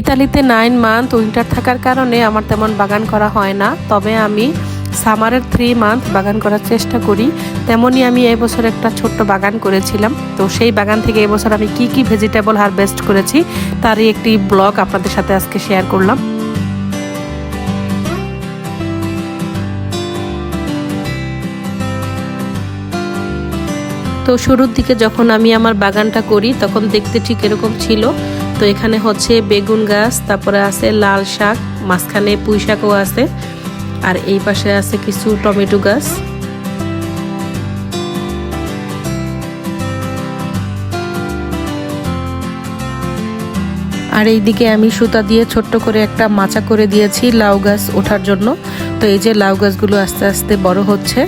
ইতালিতে nine month winter থাকার কারণে আমার তেমন বাগান করা হয় না। তবে আমি সামারের থ্রি মান্থ বাগান করার চেষ্টা করি। তেমনই আমি এবছর একটা ছোট্ট বাগান করেছিলাম। তো সেই বাগান থেকে এবছর আমি কি কি ভেজিটেবল হারভেস্ট করেছি তারই একটি ব্লগ আপনাদের সাথে আজকে শেয়ার করলাম। তো শুরুর দিকে যখন আমি আমার বাগানটা করি, তখন দেখতে ঠিক এরকম ছিল। তো এখানে হচ্ছে বেগুন গাছ, তারপরে আছে লাল শাক, মাঝখানে পুঁই শাকও আছে, আর এই পাশে আছে কিছু টমেটো গাছ। আর এইদিকে আমি সুতা দিয়ে ছোট্ট করে একটা মাচা করে দিয়েছি লাউ গাছ ওঠার জন্য। তো এই যে লাউ গাছগুলো আস্তে আস্তে বড় হচ্ছে।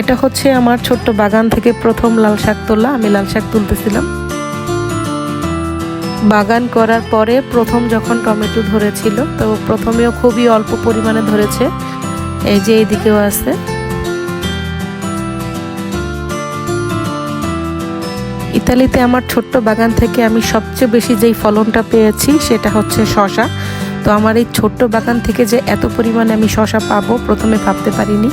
এটা হচ্ছে আমার ছোট্ট বাগান থেকে প্রথম লাল শাক তোলা। আমি লাল শাক তুলতেছিলাম। বাগান করার পরে প্রথম যখন টমেটো ধরেছিল, তো প্রথমেও খুবই অল্প পরিমাণে ধরেছে। এই যে এইদিকেও আছে। ইতালিতে আমার ছোট্ট বাগান থেকে আমি সবচেয়ে বেশি যেই ফলনটা পেয়েছি, সেটা হচ্ছে শশা তো আমার এই ছোট্ট বাগান থেকে যে এত পরিমাণে আমি শশা পাবো, প্রথমে ভাবতে পারিনি।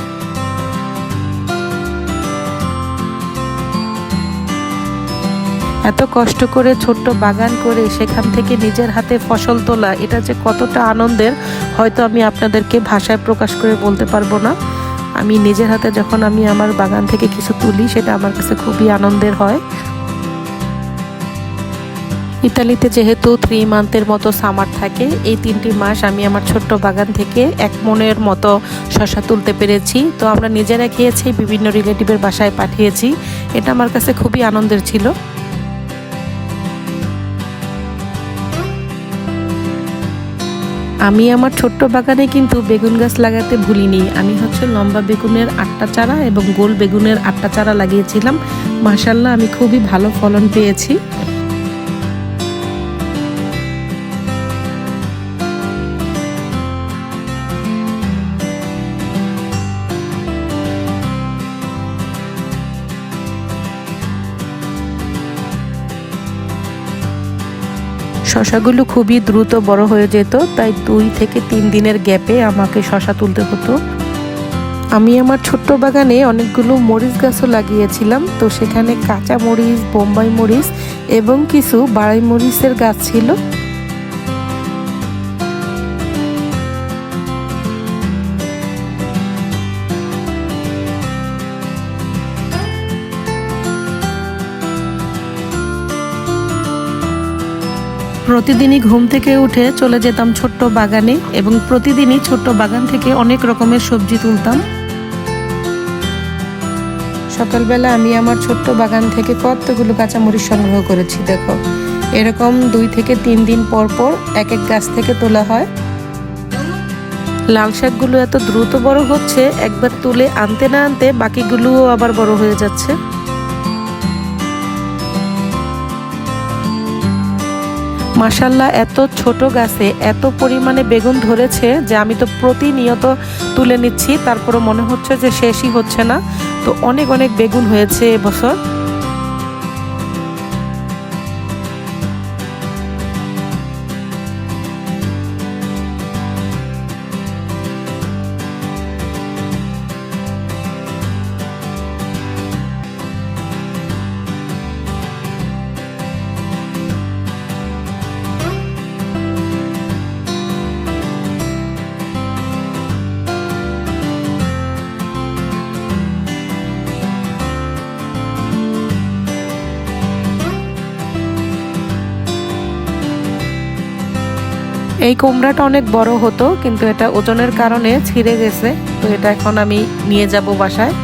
এত কষ্ট করে ছোট্ট বাগান করে সেখান থেকে নিজের হাতে ফসল তোলা, এটা যে কতটা আনন্দের, হয়তো আমি আপনাদেরকে ভাষায় প্রকাশ করে বলতে পারব না। আমি নিজের হাতে যখন আমি আমার বাগান থেকে কিছু তুলি, সেটা আমার কাছে খুবই আনন্দের হয়। ইতালিতে যেহেতু থ্রি মান্থের মতো সামার থাকে, এই তিনটি মাস আমি আমার ছোট্ট বাগান থেকে এক মনের মতো শশা তুলতে পেরেছি। তো আমরা নিজেরা খেয়েছি, বিভিন্ন রিলেটিভের বাসায় পাঠিয়েছি। এটা আমার কাছে খুবই আনন্দের ছিল। আমি আমার ছোট্ট বাগানে কিন্তু বেগুন গাছ লাগাতে ভুলিনি। আমি হচ্ছে লম্বা বেগুনের আটটা চারা এবং গোল বেগুনের আটটা চারা লাগিয়েছিলাম। মাসাল্লাহ আমি খুবই ভালো ফলন পেয়েছি। শশাগুলো খুবই দ্রুত বড় হয়ে যেত, তাই দুই থেকে তিন দিনের গ্যাপে আমাকে শশা তুলতে হতো। আমি আমার ছোট্ট বাগানে অনেকগুলো মরিচ গাছও লাগিয়েছিলাম, তো সেখানে কাঁচা মরিচ, বোম্বাই মরিচ এবং কিছু বাড়াই মরিচের গাছ ছিল। প্রতিদিনই ঘুম থেকে উঠে চলে যেতাম ছোট্ট বাগানে এবং প্রতিদিনই ছোট্ট বাগান থেকে অনেক রকমের সবজি তুলতাম। সকালবেলা আমি আমার ছোট্ট বাগান থেকে কতগুলো কাঁচামরিচ সংগ্রহ করেছি, দেখো। এরকম দুই থেকে তিন দিন পর পর এক এক গাছ থেকে তোলা হয়। লাল শাকগুলো এত দ্রুত বড় হচ্ছে, একবার তুলে আনতে না আনতে বাকিগুলোও আবার বড় হয়ে যাচ্ছে। মাসাল্লাহ এত ছোট গাছে এত পরিমাণে বেগুন ধরেছে যে আমি তো প্রতিনিয়ত তুলে নিচ্ছি। তারপরে মনে হচ্ছে যে শেষই হচ্ছে না। তো অনেক অনেক বেগুন হয়েছে এবছর এই কুমড়াটা অনেক বড় হতো, কিন্তু এটা ওজনের কারণে ছিঁড়ে গেছে, তো এটা এখন আমি নিয়ে যাব বাসায়।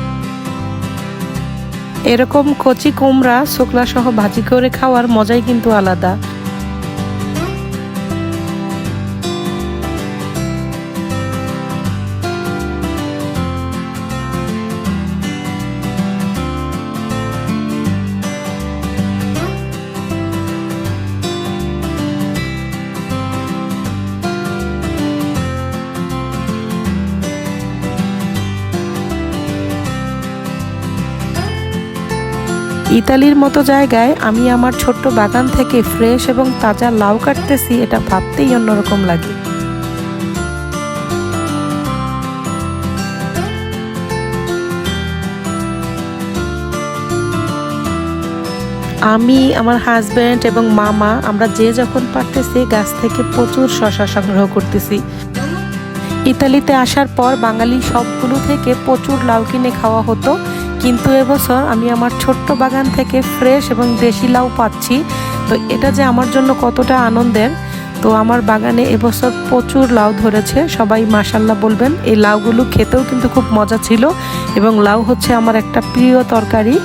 এরকম কচি কুমড়া শুকলা সহ ভাজি করে খাওয়ার মজাই কিন্তু আলাদা। ইতালির মতো জায়গায় আমি আমার ছোট্ট বাগান থেকে ফ্রেশ এবং তাজা লাউ কাটতেছি, এটা ভাবতেই অন্যরকম লাগে। আমি, আমার হাজব্যান্ড এবং মামা, আমরা যে যখন পারতেছি, গাছ থেকে প্রচুর শশা সংগ্রহ করতেছি। ইতালিতে আসার পর বাঙালি সবগুলো থেকে প্রচুর লাউ কিনে খাওয়া হতো। কিন্তু এবছর আমি আমার ছোট্ট বাগান থেকে ফ্রেশ এবং দেশি লাউ পাচ্ছি। তো এটা যে আমার জন্য কতটা আনন্দের, তো আমার বাগানে এবছর প্রচুর লাউ ধরেছে। সবাই মাসাল্লাহ বলবেন, এই লাউগুলো খেতেও কিন্তু খুব মজা ছিল এবং লাউ হচ্ছে আমার একটা প্রিয় তরকারি।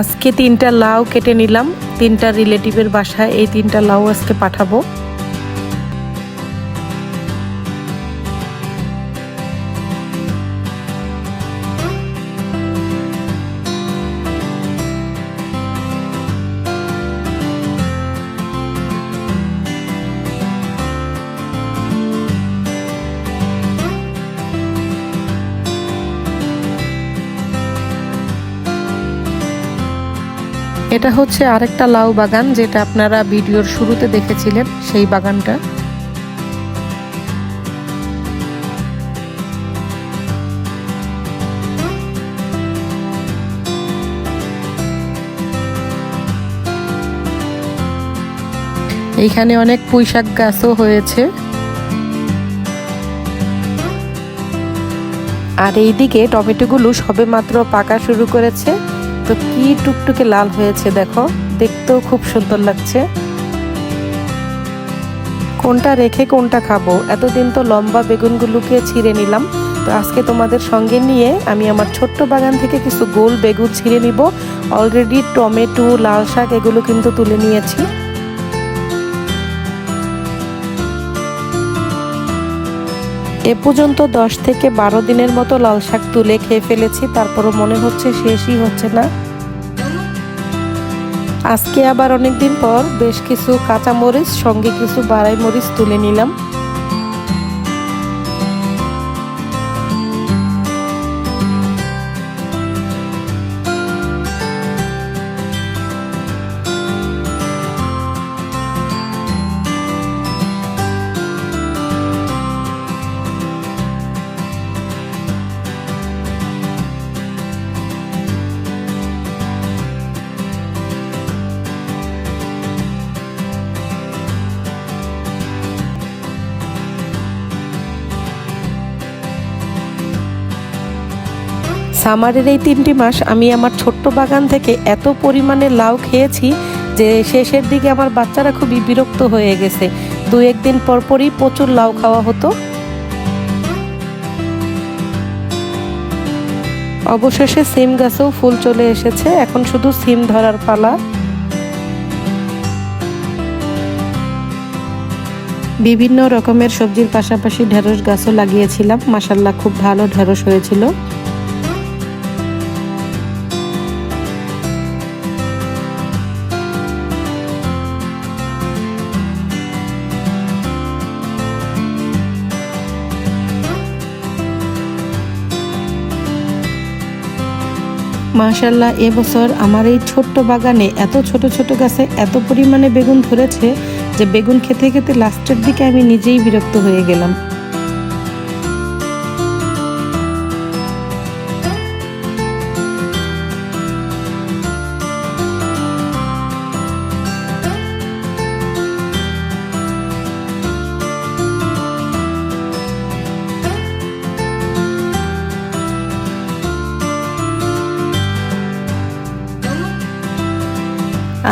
আজকে তিনটা লাউ কেটে নিলাম, তিনটা রিলেটিভের বাসায় এই তিনটা লাউ আজকে পাঠাবো। এটা হচ্ছে আরেকটা লাউ বাগান যেটা আপনারা ভিডিওর শুরুতে দেখেছিলেন, সেই বাগানটা। এইখানে অনেক পুঁইশাক গাছও হয়েছে। আর এইদিকে টমেটোগুলো সবে মাত্র পাকা শুরু করেছে। তো কি টুকটুকে লাল হয়েছে দেখো। দেখতেও খুব সুন্দর লাগছে। কোনটা রেখে কোনটা খাব? এতদিন তো লম্বা বেগুনগুলোকে ছিঁড়ে নিলাম। তো আজকে তোমাদের সঙ্গে নিয়ে আমি আমার ছোট্ট বাগান থেকে কিছু গোল বেগুন ছিঁড়ে নিব। অলরেডি টমেটো, লাল শাক এগুলো কিন্তু তুলে নিয়েছি। এ পর্যন্ত দশ থেকে বারো দিনের মতো লাল শাক তুলে খেয়ে ফেলেছি, তারপরও মনে হচ্ছে শেষই হচ্ছে না। আজকে আবার অনেকদিন পর বেশ কিছু কাঁচামরিচ, সঙ্গে কিছু বাড়াই মরিচ তুলে নিলাম। সামারের এই তিনটি মাস আমি আমার ছোট্ট বাগান থেকে এত পরিমাণে লাউ খেয়েছি যে শেষের দিকে আমার বাচ্চারা খুবই বিরক্ত হয়ে গেছে। দু একদিন পর পরই প্রচুর লাউ খাওয়া হতো। অবশেষে সিম গাছেও ফুল চলে এসেছে। এখন শুধু সিম ধরার পালা। বিভিন্ন রকমের সবজির পাশাপাশি ঢেঁড়স গাছও লাগিয়েছিলাম। মাসাল্লাহ খুব ভালো ঢেঁড়স হয়েছিল। মাশাল্লাহ এবছর আমার এই ছোট্ট বাগানে এত ছোট ছোট গাছে এত পরিমাণে বেগুন ধরেছে যে বেগুন খেতে খেতে লাস্টের দিকে আমি নিজেই বিরক্ত হয়ে গেলাম।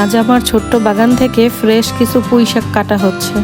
আজ আমার ছোট্ট বাগান থেকে ফ্রেশ কিছু পুঁই শাক কাটা হচ্ছে।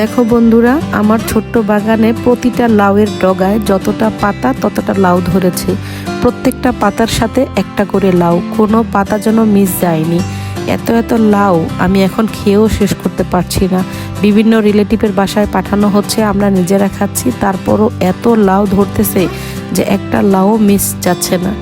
দেখো বন্ধুরা, আমার ছোট্ট বাগানে প্রতিটা লাউয়ের ডগায় যতটা পাতা ততটা লাউ ধরেছে। প্রত্যেকটা পাতার সাথে একটা করে লাউ, কোনো পাতা যেন মিস যায়নি। এত এত লাউ আমি এখন খেয়েও শেষ করতে পারছি না। বিভিন্ন রিলেটিভের বাসায় পাঠানো হচ্ছে, আমরা নিজেরা খাচ্ছি, তারপরও এত লাউ ধরতেছে যে একটা লাউ মিস যাচ্ছে না।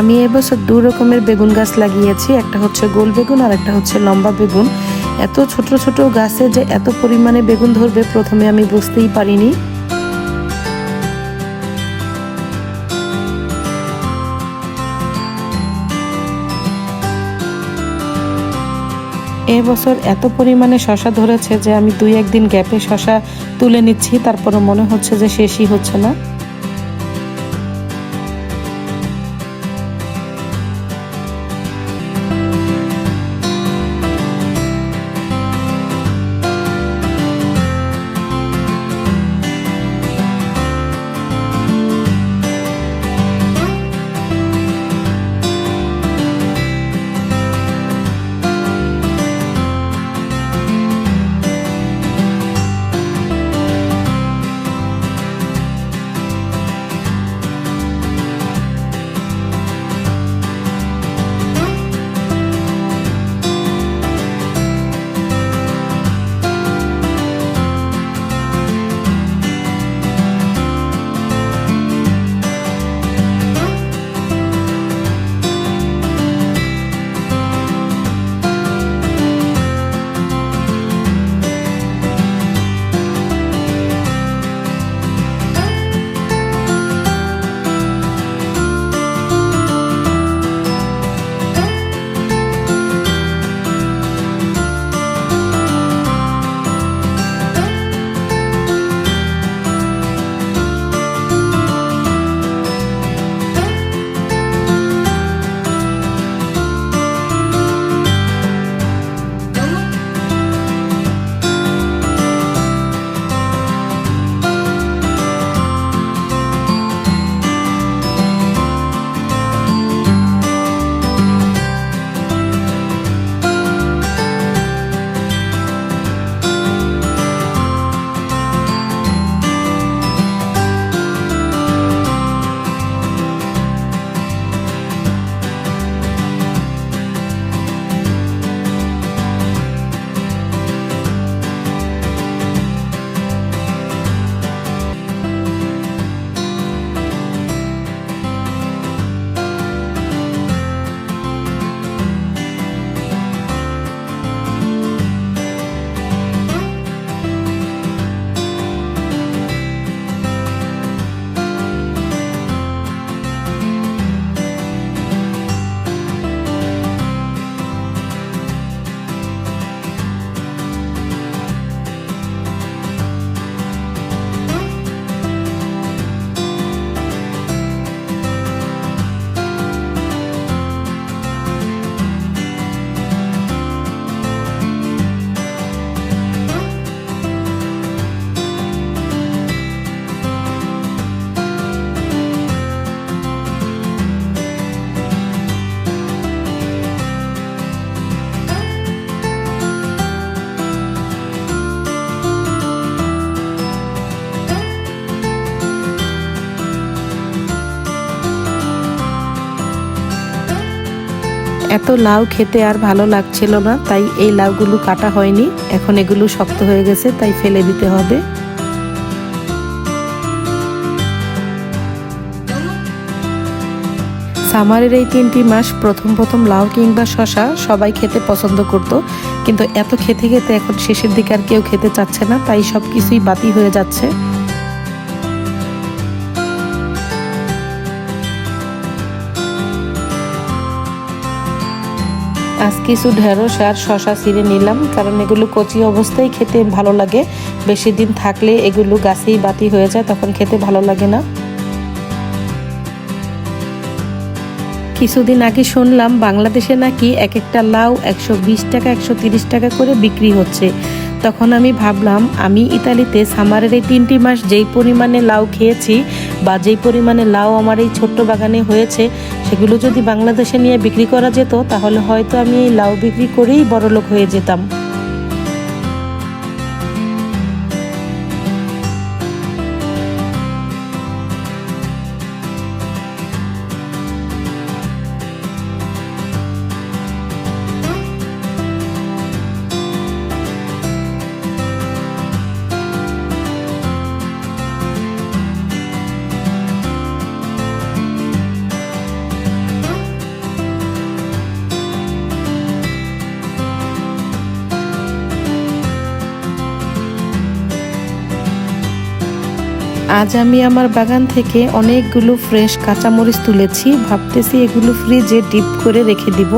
আমি এবছর দু রকমের বেগুন গাছ লাগিয়েছি। একটা হচ্ছে গোল বেগুন আর একটা হচ্ছে লম্বা বেগুন। এত ছোট ছোট গাছে যে এত পরিমাণে বেগুন ধরবে প্রথমে আমি বুঝতেই পারিনি। এবছর এত পরিমাণে শশা ধরেছে যে আমি দুই একদিন গ্যাপে শশা তুলে নিচ্ছি তারপরে মনে হচ্ছে যে শেষই হচ্ছে না। এত লাউ খেতে আর ভালো লাগছিল না, তাই এই লাউগুলো কাটা হয়নি। এখন এগুলো শক্ত হয়ে গেছে, তাই ফেলে দিতে হবে। সামারের এই তিনটি মাস প্রথম প্রথম লাউ কিংবা শশা সবাই খেতে পছন্দ করত, কিন্তু এত খেতে খেতে এখন শেষের দিকে আর কেউ খেতে চাচ্ছে না, তাই সব কিছুই বাতি হয়ে যাচ্ছে। আজ কিছু ঢেঁড়স আর শশা ছিঁড়ে নিলাম, কারণ এগুলো কচি অবস্থায় খেতে ভালো লাগে। বেশি দিন থাকলে এগুলো গাছেই বাতি হয়ে যায়, তখন খেতে ভালো লাগে না। কিছুদিন আগে শুনলাম বাংলাদেশে নাকি এক একটা লাউ একশো বিশ টাকা, একশো তিরিশ টাকা করে বিক্রি হচ্ছে। তখন আমি ভাবলাম, আমি ইতালিতে সামারের এই তিনটি মাস যেই পরিমাণে লাউ খেয়েছি বা যেই পরিমাণে লাউ আমার এই ছোট্ট বাগানে হয়েছে, সেগুলো যদি বাংলাদেশে নিয়ে বিক্রি করা যেত, তাহলে হয়তো আমি এই লাউ বিক্রি করেই বড়লোক হয়ে যেতাম। আজ আমি আমার বাগান থেকে অনেকগুলো ফ্রেশ কাঁচামরিচ তুলেছি। ভাবতেছি এগুলো ফ্রিজে ডিপ করে রেখে দিব।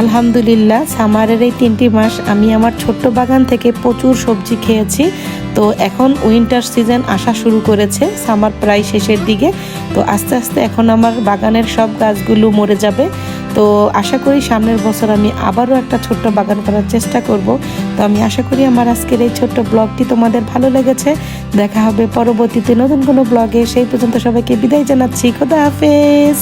আলহামদুলিল্লাহ, সামারের এই তিনটি মাস আমি আমার ছোট্ট বাগান থেকে প্রচুর সবজি খেয়েছি। তো এখন উইন্টার সিজন আসা শুরু করেছে সামার প্রায় শেষের দিকে। তো আস্তে আস্তে এখন আমার বাগানের সব গাছগুলো মরে যাবে। তো আশা করি সামনের বছর আমি আবারও একটা ছোট্ট বাগান করার চেষ্টা করব। তো আমি আশা করি আমার আজকের এই ছোট্ট ব্লগটি তোমাদের ভালো লেগেছে। দেখা হবে পরবর্তীতে নতুন কোনো ব্লগে। সেই পর্যন্ত সবাইকে বিদায় জানাচ্ছি। খোদা হাফেজ।